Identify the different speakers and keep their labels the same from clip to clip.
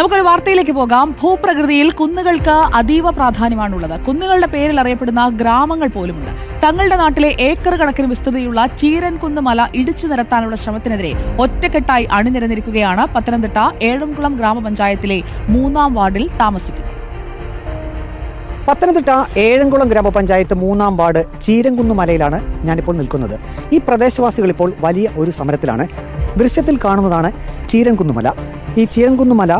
Speaker 1: നമുക്കൊരു വാർത്തയിലേക്ക് പോകാം. ഭൂപ്രകൃതിയിൽ കുന്നുകൾക്ക് അതീവ പ്രാധാന്യമാണുള്ളത്. കുന്നുകളുടെ പേരിൽ അറിയപ്പെടുന്ന ഗ്രാമങ്ങൾ പോലുമുണ്ട്. തങ്ങളുടെ നാട്ടിലെ ഏക്കർ കണക്കിന് വിസ്തൃതിയുള്ള ചീരൻകുന്ന് മല ഇടിച്ചു നിരത്താനുള്ള ശ്രമത്തിനെതിരെ ഒറ്റക്കെട്ടായി അണിനിരന്നിരിക്കുകയാണ് പത്തനംതിട്ട ഏഴംകുളം ഗ്രാമപഞ്ചായത്തിലെ മൂന്നാം വാർഡിൽ താമസിക്കുന്നത്
Speaker 2: പത്തനംതിട്ട ഏഴംകുളം ഗ്രാമപഞ്ചായത്ത് മൂന്നാം വാർഡ് ചീരങ്കുന്ന് മലയിലാണ് ഞാനിപ്പോൾ നിൽക്കുന്നത്. ഈ പ്രദേശവാസികൾ ഇപ്പോൾ വലിയ ഒരു സമരത്തിലാണ്. ദൃശ്യത്തിൽ കാണുന്നതാണ് ചീരൻകുന്നുമല ഈ ചീരൻകുന്നുമല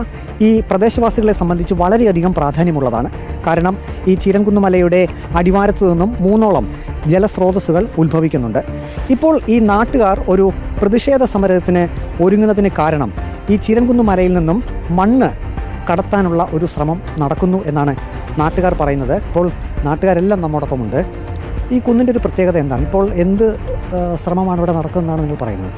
Speaker 2: ഈ പ്രദേശവാസികളെ സംബന്ധിച്ച് വളരെയധികം പ്രാധാന്യമുള്ളതാണ്. കാരണം ഈ ചീരൻകുന്നുമലയുടെ അടിവാരത്തു നിന്നും മൂന്നോളം ജലസ്രോതസ്സുകൾ ഉത്ഭവിക്കുന്നുണ്ട്. ഇപ്പോൾ ഈ നാട്ടുകാർ ഒരു പ്രതിഷേധ സമരത്തിന് ഒരുങ്ങുന്നതിന് കാരണം ഈ ചീരൻകുന്നുമലയിൽ നിന്നും മണ്ണ് കടത്താനുള്ള ഒരു ശ്രമം നടക്കുന്നു എന്നാണ് നാട്ടുകാർ പറയുന്നത്. ഇപ്പോൾ നാട്ടുകാരെല്ലാം നമ്മോടൊപ്പമുണ്ട്. ഈ കുന്നിന്റെ ഒരു പ്രത്യേകത എന്താണ്? ഇപ്പോൾ എന്ത് ശ്രമമാണ് ഇവിടെ നടക്കുന്നതെന്നാണ് നിങ്ങൾ പറയുന്നത്?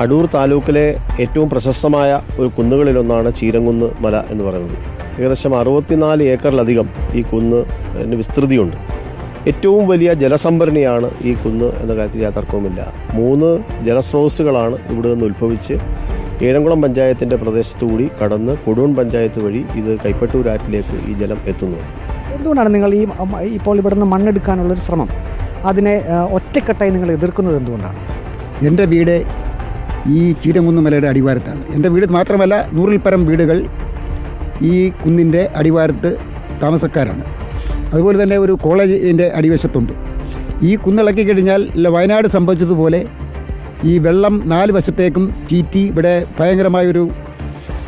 Speaker 3: അടൂർ താലൂക്കിലെ ഏറ്റവും പ്രശസ്തമായ ഒരു കുന്നുകളിലൊന്നാണ് ചീരങ്കുന്ന് മല എന്ന് പറയുന്നത്. ഏകദേശം അറുപത്തിനാല് ഏക്കറിലധികം ഈ കുന്ന് വിസ്തൃതിയുണ്ട്. ഏറ്റവും വലിയ ജലസംഭരണിയാണ് ഈ കുന്ന് എന്ന കാര്യത്തിൽ യാഥാർത്ഥ്യവുമില്ല. മൂന്ന് ജലസ്രോതസ്സുകളാണ് ഇവിടെ നിന്ന് ഉത്ഭവിച്ച് ഏഴംകുളം പഞ്ചായത്തിന്റെ പ്രദേശത്തുകൂടി കടന്ന് കൊടുവൺ പഞ്ചായത്ത് വഴി ഇത് കൈപ്പട്ടൂരാറ്റിലേക്ക് ഈ ജലം എത്തുന്നത്
Speaker 2: എന്തുകൊണ്ടാണ് നിങ്ങൾ ഈ ഇപ്പോൾ ഇവിടെ നിന്ന് മണ്ണെടുക്കാനുള്ളൊരു ശ്രമം? അതിനെ ഒറ്റക്കെട്ടായി നിങ്ങൾ എതിർക്കുന്നത് എന്തുകൊണ്ടാണ്?
Speaker 4: എന്റെ വീട് ഈ ചീരങ്കുന്ന് മലയുടെ അടിവാരത്താണ്. എന്റെ വീട് മാത്രമല്ല നൂറിൽ പരം വീടുകൾ ഈ കുന്നിന്റെ അടിവാരത്ത് താമസക്കാരാണ്. അതുപോലെ തന്നെ ഒരു കോളേജിന്റെ അടിവശത്തുണ്ട്. ഈ കുന്നിളക്കി കഴിഞ്ഞാൽ ഇല്ല വയനാട് സംഭവിച്ചതുപോലെ ഈ വെള്ളം നാല് വശത്തേക്കും ചീറ്റി ഇവിടെ ഭയങ്കരമായൊരു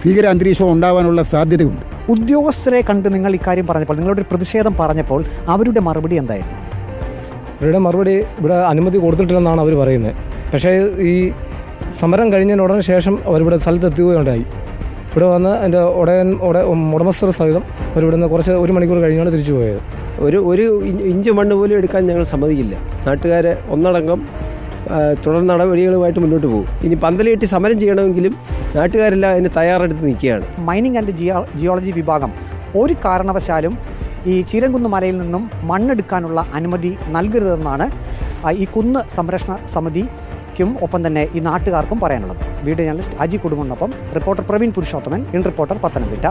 Speaker 4: ഭീകര അന്തരീക്ഷം ഉണ്ടാവാനുള്ള സാധ്യതയുണ്ട്.
Speaker 2: ഉദ്യോഗസ്ഥരെ കണ്ട് നിങ്ങൾ ഇക്കാര്യം പറഞ്ഞപ്പോൾ നിങ്ങളുടെ പ്രതിഷേധം പറഞ്ഞപ്പോൾ അവരുടെ മറുപടി എന്തായിരുന്നു?
Speaker 5: അവരുടെ മറുപടി ഇവിടെ അനുമതി കൊടുത്തിട്ടില്ലെന്നാണ് അവർ പറയുന്നത്. പക്ഷേ ഈ സമരം കഴിഞ്ഞതിന് ഉടനെ ശേഷം അവരിവിടെ സ്ഥലത്തെത്തുകയുണ്ടായി ഇവിടെ വന്ന് എന്റെ ഉടയൻ ഉട ഉടമസ്ഥർ സഹിതം അവരിവിടെ നിന്ന് കുറച്ച് ഒരു മണിക്കൂർ കഴിഞ്ഞാണ് തിരിച്ചു പോയത്.
Speaker 6: ഒരു ഒരു ഇഞ്ച് ഇഞ്ച് മണ്ണ് പോലും എടുക്കാൻ ഞങ്ങൾ സമ്മതിക്കില്ല. നാട്ടുകാരെ ഒന്നടങ്കം തുടർ നടപടികളുമായിട്ട് മുന്നോട്ട് പോകും. ഇനി പന്തലിട്ട് സമരം ചെയ്യണമെങ്കിലും നാട്ടുകാരെല്ലാം അതിന് തയ്യാറെടുത്ത് നിൽക്കുകയാണ്.
Speaker 2: മൈനിങ് ആൻഡ് ജിയോ ജിയോളജി വിഭാഗം ഒരു കാരണവശാലും ഈ ചീരങ്കുന്ന് മലയിൽ നിന്നും മണ്ണെടുക്കാനുള്ള അനുമതി നൽകരുതെന്നാണ് ഈ കുന്ന് സംരക്ഷണ സമിതിക്കും ഒപ്പം തന്നെ ഈ നാട്ടുകാർക്കും പറയാനുള്ളത്. Video journalist Aji കുടുംബനൊപ്പം reporter Praveen Purushothaman in reporter Pathanamthitta.